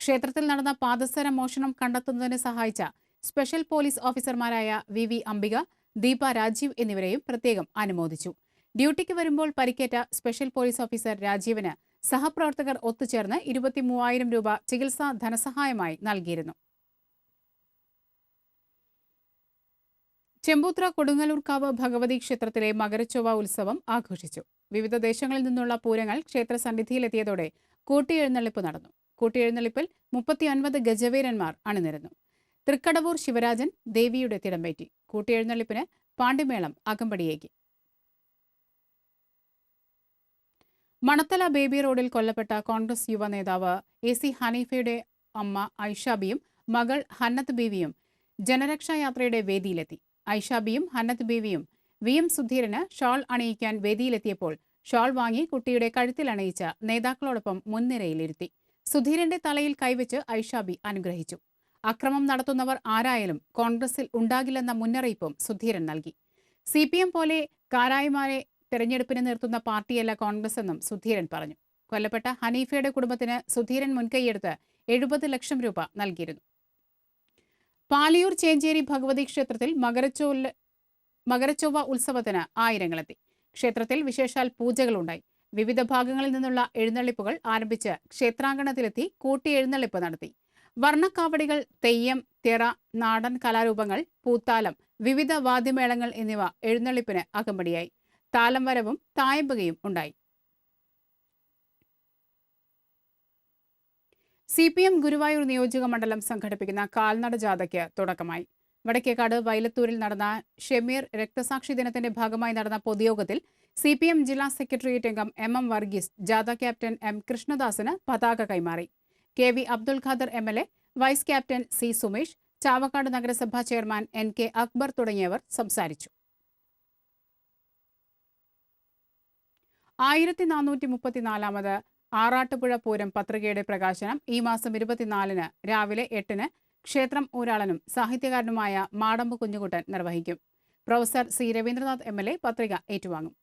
ക്ഷേത്രത്തിൽ നടന്ന പാദസര മോഷണം കണ്ടെത്തുന്നതിന് സഹായിച്ച സ്പെഷ്യൽ പോലീസ് ഓഫീസർമാരായ വി വി അംബിക ദീപ രാജീവ് എന്നിവരെയും പ്രത്യേകം അനുമോദിച്ചു. ഡ്യൂട്ടിക്ക് വരുമ്പോൾ പരിക്കേറ്റ സ്പെഷ്യൽ പോലീസ് ഓഫീസർ രാജീവിന് സഹപ്രവർത്തകർ ഒത്തുചേർന്ന് ഇരുപത്തിമൂവായിരം രൂപ ചികിത്സാ ധനസഹായമായി നൽകിയിരുന്നു. ചെമ്പൂത്ര കൊടുങ്ങല്ലൂർക്കാവ് ഭഗവതി ക്ഷേത്രത്തിലെ മകരച്ചൊവ്വ ഉത്സവം ആഘോഷിച്ചു. വിവിധ ദേശങ്ങളിൽ നിന്നുള്ള പൂരങ്ങൾ ക്ഷേത്ര സന്നിധിയിലെത്തിയതോടെ കൂട്ടിയെഴുന്നള്ളിപ്പ് നടന്നു. കൂട്ടിയെഴുന്നള്ളിപ്പിൽ മുപ്പത്തിയൊൻപത് ഗജവീരന്മാർ അണിനിരന്നു. തൃക്കടവൂർ ശിവരാജൻ ദേവിയുടെ തിടമ്പേറ്റി. കൂട്ടിയെഴുന്നള്ളിപ്പിന് പാണ്ടിമേളം അകമ്പടിയേകി. മണത്തല ബേബി റോഡിൽ കൊല്ലപ്പെട്ട കോൺഗ്രസ് യുവ നേതാവ് എ സി ഹനീഫയുടെ അമ്മ ഐഷാബിയും മകൾ ഹന്നത്ത് ബീവിയും ജനരക്ഷാ യാത്രയുടെ വേദിയിലെത്തി. ഐഷാബിയും ഹന്നത്ത് ബീവിയും വി എം സുധീരന് ഷാൾ അണിയിക്കാൻ വേദിയിലെത്തിയപ്പോൾ ഷാൾ വാങ്ങി കുട്ടിയുടെ കഴുത്തിൽ അണിയിച്ച നേതാക്കളോടൊപ്പം മുൻനിരയിലിരുത്തി. സുധീരന്റെ തലയിൽ കൈവച്ച് ഐഷാബി അനുഗ്രഹിച്ചു. അക്രമം നടത്തുന്നവർ ആരായാലും കോൺഗ്രസിൽ ഉണ്ടാകില്ലെന്ന മുന്നറിയിപ്പും സുധീരൻ നൽകി. സി പി എം പോലെ കാരായിമാരെ തെരഞ്ഞെടുപ്പിന് നിർത്തുന്ന പാർട്ടിയല്ല കോൺഗ്രസ് എന്നും സുധീരൻ പറഞ്ഞു. കൊല്ലപ്പെട്ട ഹനീഫയുടെ കുടുംബത്തിന് സുധീരൻ മുൻകൈയെടുത്ത് എഴുപത് ലക്ഷം രൂപ നൽകിയിരുന്നു. പാലിയൂർ ചേഞ്ചേരി ഭഗവതി ക്ഷേത്രത്തിൽ മകരച്ചോ മകരച്ചൊവ്വ ഉത്സവത്തിന് ആയിരങ്ങളെത്തി. ക്ഷേത്രത്തിൽ വിശേഷാൽ പൂജകളുണ്ടായി. വിവിധ ഭാഗങ്ങളിൽ നിന്നുള്ള എഴുന്നള്ളിപ്പുകൾ ആരംഭിച്ച് ക്ഷേത്രാങ്കണത്തിലെത്തി കൂട്ടി എഴുന്നള്ളിപ്പ് നടത്തി. വർണക്കാവടികൾ തെയ്യം തിറ നാടൻ കലാരൂപങ്ങൾ പൂത്താലം വിവിധ വാദ്യമേളങ്ങൾ എന്നിവ എഴുന്നള്ളിപ്പിന് അകമ്പടിയായി. താലം വരവും തായമ്പുകയും ഉണ്ടായി. സി പി എം ഗുരുവായൂർ നിയോജക മണ്ഡലം സംഘടിപ്പിക്കുന്ന കാൽനട ജാഥയ്ക്ക് തുടക്കമായി. വടക്കേക്കാട് വൈലത്തൂരിൽ നടന്ന ഷെമീർ രക്തസാക്ഷി ദിനത്തിന്റെ ഭാഗമായി നടന്ന പൊതുയോഗത്തിൽ സി പി എം ജില്ലാ സെക്രട്ടേറിയറ്റ് അംഗം എം എം വർഗീസ് ജാഥ ക്യാപ്റ്റൻ എം കൃഷ്ണദാസിന് പതാക കൈമാറി. K V Abdul Khader M L A vice captain C Sumesh Chavakkad നഗരസഭാ ചെയർമാൻ എൻ കെ അക്ബർ തുടങ്ങിയവർ സംസാരിച്ചു. ആയിരത്തി നാനൂറ്റി മുപ്പത്തിനാലാമത് ആറാട്ടുപുഴ പൂരം പത്രികയുടെ പ്രകാശനം ഈ മാസം ഇരുപത്തിനാലിന് രാവിലെ എട്ടിന് ക്ഷേത്രം ഊരാളനും സാഹിത്യകാരനുമായ മാടമ്പ് കുഞ്ഞുകുട്ടൻ നിർവഹിക്കും. Professor C Raveendranath M L A പത്രിക ഏറ്റുവാങ്ങും.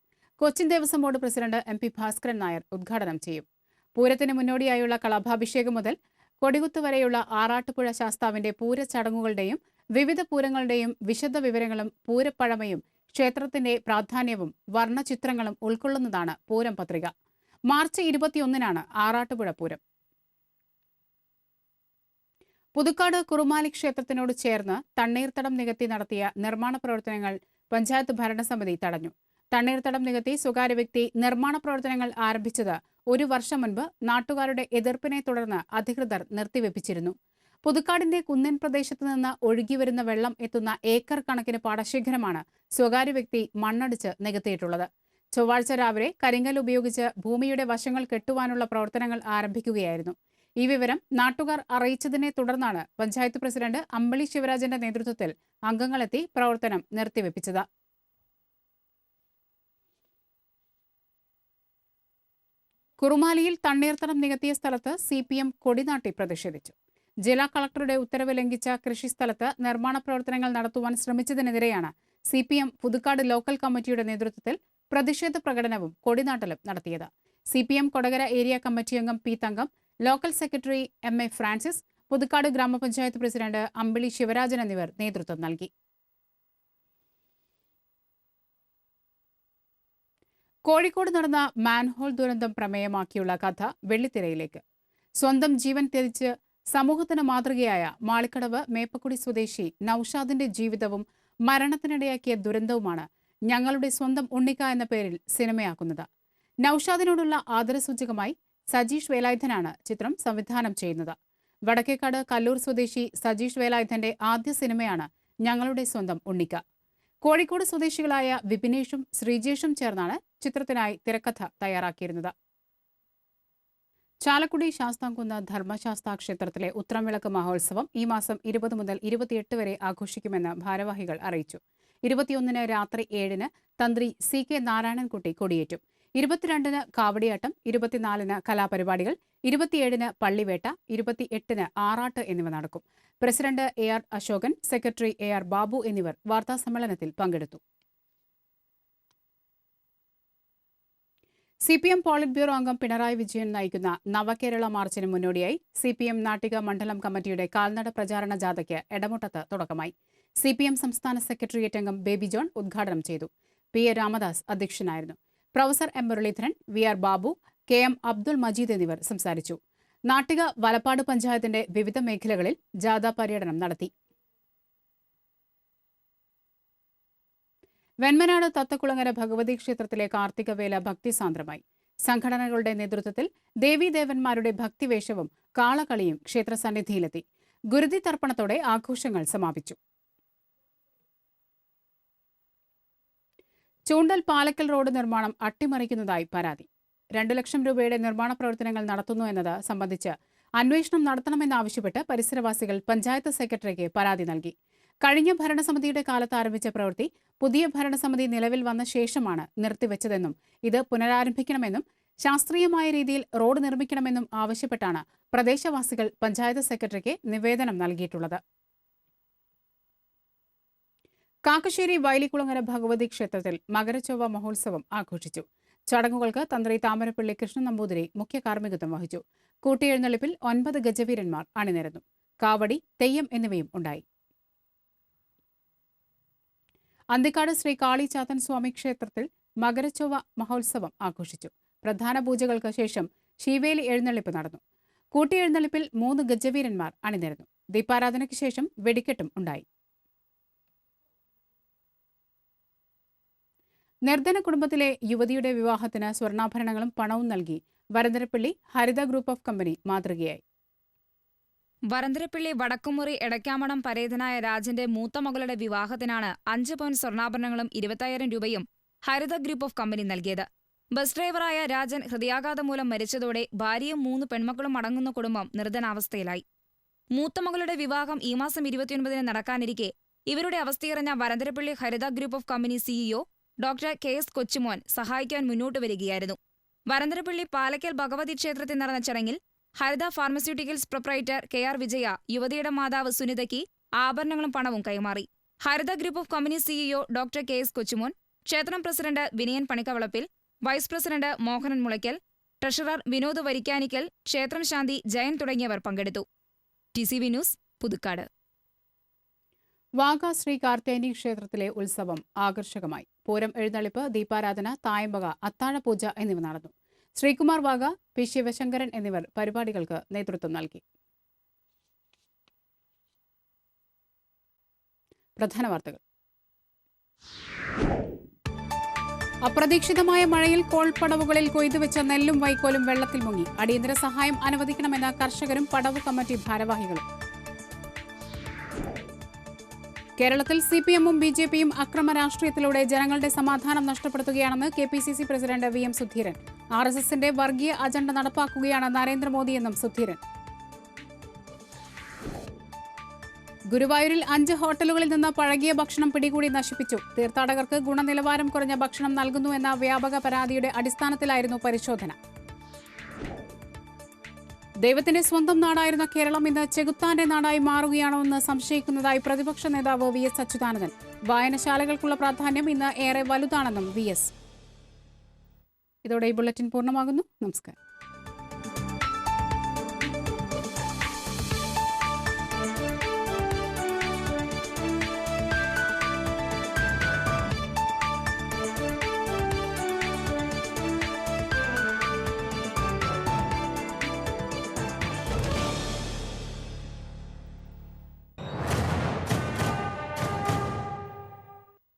Cochin Devaswom board president M P Bhaskaran Nair ഉദ്ഘാടനം ചെയ്യും. പൂരത്തിന് മുന്നോടിയായുള്ള കളഭാഭിഷേകം മുതൽ കൊടികുത്ത് വരെയുള്ള ആറാട്ടുപുഴ ശാസ്താവിന്റെ പൂരച്ചടങ്ങുകളുടെയും വിവിധ പൂരങ്ങളുടെയും വിശദ വിവരങ്ങളും പൂരപ്പഴമയും ക്ഷേത്രത്തിന്റെ പ്രാധാന്യവും വർണചിത്രങ്ങളും ഉൾക്കൊള്ളുന്നതാണ് പൂരം പത്രിക. മാർച്ച് ഇരുപത്തിയൊന്നിനാണ് ആറാട്ടുപുഴ പൂരം. പുതുക്കാട് കുറുമാലി ക്ഷേത്രത്തിനോട് ചേർന്ന് തണ്ണീർത്തടം നികത്തി നടത്തിയ നിർമ്മാണ പ്രവർത്തനങ്ങൾ പഞ്ചായത്ത് ഭരണസമിതി തടഞ്ഞു. തണ്ണീർത്തടം നികത്തി സ്വകാര്യ വ്യക്തി നിർമ്മാണ പ്രവർത്തനങ്ങൾ ആരംഭിച്ചത് ഒരു വർഷം മുൻപ് നാട്ടുകാരുടെ എതിർപ്പിനെ തുടർന്ന് അധികൃതർ നിർത്തിവെപ്പിച്ചിരുന്നു. പുതുക്കാടിന്റെ കുന്നൻ പ്രദേശത്ത് നിന്ന് ഒഴുകിവരുന്ന വെള്ളം എത്തുന്ന ഏക്കർ കണക്കിന് പാടശേഖരമാണ് സ്വകാര്യ വ്യക്തി മണ്ണടിച്ച് നികത്തിയിട്ടുള്ളത്. ചൊവ്വാഴ്ച രാവിലെ കരിങ്കൽ ഉപയോഗിച്ച് ഭൂമിയുടെ വശങ്ങൾ കെട്ടുവാനുള്ള പ്രവർത്തനങ്ങൾ ആരംഭിക്കുകയായിരുന്നു. ഈ വിവരം നാട്ടുകാർ അറിയിച്ചതിനെ തുടർന്നാണ് പഞ്ചായത്ത് പ്രസിഡന്റ് അമ്പളി ശിവരാജന്റെ നേതൃത്വത്തിൽ അംഗങ്ങളെത്തി പ്രവർത്തനം നിർത്തിവെപ്പിച്ചത്. കുറുമാലിയിൽ തണ്ണീർത്തടം നികത്തിയ സ്ഥലത്ത് സി പി എം കൊടിനാട്ടി പ്രതിഷേധിച്ചു. ജില്ലാ കളക്ടറുടെ ഉത്തരവ് ലംഘിച്ച കൃഷിസ്ഥലത്ത് നിർമ്മാണ പ്രവർത്തനങ്ങൾ നടത്തുവാൻ ശ്രമിച്ചതിനെതിരെയാണ് C P M Puthukkad local കമ്മിറ്റിയുടെ നേതൃത്വത്തിൽ പ്രതിഷേധ പ്രകടനവും കൊടിനാട്ടലും നടത്തിയത്. C P M Kodakara area committee അംഗം P Thankam local secretary M A Francis Puthukkad ഗ്രാമപഞ്ചായത്ത് പ്രസിഡന്റ് അമ്പിളി ശിവരാജൻ എന്നിവർ നേതൃത്വം നൽകി. കോഴിക്കോട് നടന്ന മാൻഹോൾ ദുരന്തം പ്രമേയമാക്കിയുള്ള കഥ വെള്ളിത്തിരയിലേക്ക്. സ്വന്തം ജീവൻ ത്യജിച്ച് സമൂഹത്തിന് മാതൃകയായ മാളിക്കടവ് മേപ്പക്കുടി സ്വദേശി നൌഷാദിന്റെ ജീവിതവും മരണത്തിനിടയാക്കിയ ദുരന്തവുമാണ് ഞങ്ങളുടെ സ്വന്തം ഉണ്ണിക്ക എന്ന പേരിൽ സിനിമയാക്കുന്നത്. നൌഷാദിനോടുള്ള ആദരസൂചകമായി സജീഷ് വേലായുധനാണ് ചിത്രം സംവിധാനം ചെയ്യുന്നത്. വടക്കേക്കാട് കല്ലൂർ സ്വദേശി സജീഷ് വേലായുധന്റെ ആദ്യ സിനിമയാണ് ഞങ്ങളുടെ സ്വന്തം ഉണ്ണിക്ക. കോഴിക്കോട് സ്വദേശികളായ വിപിനേഷും ശ്രീജേഷും ചേർന്നാണ് ചിത്രത്തിനായി തിരക്കഥ തയ്യാറാക്കിയിരുന്നത്. ചാലക്കുടി ശാസ്താംകുന്ന് ധർമ്മശാസ്താ ക്ഷേത്രത്തിലെ ഉത്രംവിളക്ക് മഹോത്സവം ഈ മാസം ഇരുപത് മുതൽ ഇരുപത്തിയെട്ട് വരെ ആഘോഷിക്കുമെന്ന് ഭാരവാഹികൾ അറിയിച്ചു. ഇരുപത്തിയൊന്നിന് രാത്രി ഏഴിന് തന്ത്രി സി കെ നാരായണൻകുട്ടി കൊടിയേറ്റും. ഇരുപത്തിരണ്ടിന് കാവടിയാട്ടം ഇരുപത്തിനാലിന് കലാപരിപാടികൾ ഇരുപത്തിയേഴിന് പള്ളിവേട്ട ഇരുപത്തിയെട്ടിന് ആറാട്ട് എന്നിവ നടക്കും. President A R Ashokan secretary A R Babu എന്നിവർ വാർത്താസമ്മേളനത്തിൽ പങ്കെടുത്തു. C P M polit bureau അംഗം പിണറായി വിജയൻ നയിക്കുന്ന നവകേരള മാർച്ചിന് മുന്നോടിയായി സി പി എം നാട്ടിക മണ്ഡലം കമ്മിറ്റിയുടെ കാൽനട പ്രചാരണ ജാഥയ്ക്ക് എടമുട്ടത്ത് തുടക്കമായി. സി പി എം സംസ്ഥാന സെക്രട്ടേറിയറ്റ് അംഗം ബേബി ജോൺ ഉദ്ഘാടനം ചെയ്തു. പി എ രാമദാസ് അധ്യക്ഷനായിരുന്നു. Professor M Muraleedharan V R Babu K M Abdul Majeed എന്നിവർ സംസാരിച്ചു. നാട്ടിക വലപ്പാട് പഞ്ചായത്തിന്റെ വിവിധ മേഖലകളിൽ ജാഥ പര്യടനം നടത്തി. വെൺമനാട് തത്തക്കുളങ്ങര ഭഗവതി ക്ഷേത്രത്തിലെ കാർത്തികവേല ഭക്തിസാന്ദ്രമായി സംഘടനകളുടെ നേതൃത്വത്തിൽ ദേവീദേവന്മാരുടെ ഭക്തിവേഷവും കാളകളിയും ക്ഷേത്രസന്നിധിയിലെത്തി. ഗുരുതി തർപ്പണത്തോടെ ആഘോഷങ്ങൾ സമാപിച്ചു. ചൂണ്ടൽ പാലക്കൽ റോഡ് നിർമ്മാണം അട്ടിമറിക്കുന്നതായി പരാതി. രണ്ടു ലക്ഷം രൂപയുടെ നിർമ്മാണ പ്രവർത്തനങ്ങൾ നടത്തുന്നു എന്നത് സംബന്ധിച്ച് അന്വേഷണം നടത്തണമെന്നാവശ്യപ്പെട്ട് പരിസരവാസികൾ പഞ്ചായത്ത് സെക്രട്ടറിക്ക് പരാതി നൽകി. കഴിഞ്ഞ ഭരണസമിതിയുടെ കാലത്ത് ആരംഭിച്ച പ്രവൃത്തി പുതിയ ഭരണസമിതി നിലവിൽ വന്ന ശേഷമാണ് നിർത്തിവെച്ചതെന്നും ഇത് പുനരാരംഭിക്കണമെന്നും ശാസ്ത്രീയമായ രീതിയിൽ റോഡ് നിർമ്മിക്കണമെന്നും ആവശ്യപ്പെട്ടാണ് പ്രദേശവാസികൾ പഞ്ചായത്ത് സെക്രട്ടറിക്ക് നിവേദനം നൽകിയിട്ടുള്ളത്. കാക്കശ്ശേരി വൈലിക്കുളങ്ങര ഭഗവതി ക്ഷേത്രത്തിൽ മകരച്ചൊവ്വ മഹോത്സവം ആഘോഷിച്ചു. ചടങ്ങുകൾക്ക് തന്ത്രി താമരപ്പള്ളി കൃഷ്ണൻ നമ്പൂതിരി മുഖ്യ കാർമ്മികത്വം വഹിച്ചു. കൂട്ടിയെഴുന്നള്ളിപ്പിൽ ഒൻപത് ഗജവീരന്മാർ അണിനിരന്നു. കാവടി തെയ്യം എന്നിവയും ഉണ്ടായി. അന്തിക്കാട് ശ്രീ കാളിചാത്തൻ സ്വാമി ക്ഷേത്രത്തിൽ മകരച്ചൊവ്വ മഹോത്സവം ആഘോഷിച്ചു. പ്രധാന പൂജകൾക്ക് ശേഷം ശിവേലി എഴുന്നള്ളിപ്പ് നടന്നു. കൂട്ടിയെഴുന്നള്ളിപ്പിൽ മൂന്ന് ഗജവീരന്മാർ അണിനിരന്നു. ദീപാരാധനയ്ക്ക് ശേഷം വെടിക്കെട്ടും ഉണ്ടായി. നിർധന കുടുംബത്തിലെ യുവതിയുടെ വിവാഹത്തിന് സ്വർണാഭരണങ്ങളും പണവും നൽകി Varantharappilly Haritha group of company മാതൃകയായി. വരന്തരപ്പള്ളി വടക്കുമുറി എടക്കാമണം പരേതനായ രാജന്റെ മൂത്ത മകളുടെ വിവാഹത്തിനാണ് അഞ്ച് പവൻ സ്വർണാഭരണങ്ങളും ഇരുപത്തായിരം രൂപയും ഹരിത ഗ്രൂപ്പ് ഓഫ് കമ്പനി നൽകിയത്. ബസ് ഡ്രൈവറായ രാജൻ ഹൃദയാഘാതം മൂലം മരിച്ചതോടെ ഭാര്യയും മൂന്ന് പെൺമക്കളും അടങ്ങുന്ന കുടുംബം നിർധനാവസ്ഥയിലായി. മൂത്ത മകളുടെ വിവാഹം ഈ മാസം ഇരുപത്തിയൊൻപതിന് നടക്കാനിരിക്കെ ഇവരുടെ അവസ്ഥയറിഞ്ഞ Varantharappilly Haritha group of company CEO doctor K S Kochumon സഹായിക്കാൻ മുന്നോട്ട് വരികയായിരുന്നു. വരന്തരപ്പള്ളി പാലക്കൽ ഭഗവതി ക്ഷേത്രത്തിൽ നടന്ന ചടങ്ങിൽ Haritha pharmaceuticals proprietor K R Vijaya യുവതിയുടെ മാതാവ് സുനിതയ്ക്ക് ആഭരണങ്ങളും പണവും കൈമാറി. Haritha group of company CEO doctor K S Kochumon ക്ഷേത്രം president Vinayan Panikkavalappil vice president Mohanan Mulaykkal treasurer Vinod Varikkanikkal ക്ഷേത്രം ശാന്തി ജയൻ തുടങ്ങിയവർ പങ്കെടുത്തു. T news Puthukkad. Wagah Sree കാർത്തേനി ക്ഷേത്രത്തിലെ ഉത്സവം ആകർഷകമായി. പൂരം എഴുന്നള്ളിപ്പ് ദീപാരാധന തായമ്പക അത്താഴപൂജ എന്നിവ നടന്നു. ശ്രീകുമാർ വാഗ പി. ശിവശങ്കരൻ എന്നിവർ പരിപാടികൾക്ക് നേതൃത്വം നൽകി. പ്രധാന വാർത്തകൾ. അപ്രതീക്ഷിതമായ മഴയിൽ കോൾപ്പടവുകളിൽ കൊയ്തുവെച്ച നെല്ലും വൈക്കോലും വെള്ളത്തിൽ മുങ്ങി. അടിയന്തര സഹായം അനുവദിക്കണമെന്ന കർഷകരും പടവ് കമ്മിറ്റി ഭാരവാഹികളും. കേരളത്തിൽ സി പി എമ്മും ബി ജെ പിയും അക്രമ രാഷ്ട്രീയത്തിലൂടെ ജനങ്ങളുടെ സമാധാനം നഷ്ടപ്പെടുത്തുകയാണെന്ന് K P C C president V M Sudheeran. R S എസിന്റെ വർഗീയ അജണ്ട നടപ്പാക്കുകയാണ് നരേന്ദ്രമോദിയെന്നും സുധീരൻ. ഗുരുവായൂരിൽ അഞ്ച് ഹോട്ടലുകളിൽ നിന്ന് പഴകിയ ഭക്ഷണം പിടികൂടി നശിപ്പിച്ചു. തീർത്ഥാടകർക്ക് ഗുണനിലവാരം കുറഞ്ഞ ഭക്ഷണം നൽകുന്നുവെന്ന വ്യാപക പരാതിയുടെ അടിസ്ഥാനത്തിലായിരുന്നു പരിശോധന. ദൈവത്തിന്റെ സ്വന്തം നാടായിരുന്ന കേരളം ഇന്ന് ചെകുത്താന്റെ നാടായി മാറുകയാണോ എന്ന് സംശയിക്കുന്നതായി പ്രതിപക്ഷ നേതാവ് വി എസ് അച്യുതാനന്ദൻ. വായനശാലകൾക്കുള്ള പ്രാധാന്യം ഇന്ന് ഏറെ വലുതാണെന്നും വി എസ്. ഇതോടെ ഈ ബുള്ളറ്റിൻ പൂർണമാകുന്നു. നമസ്കാരം.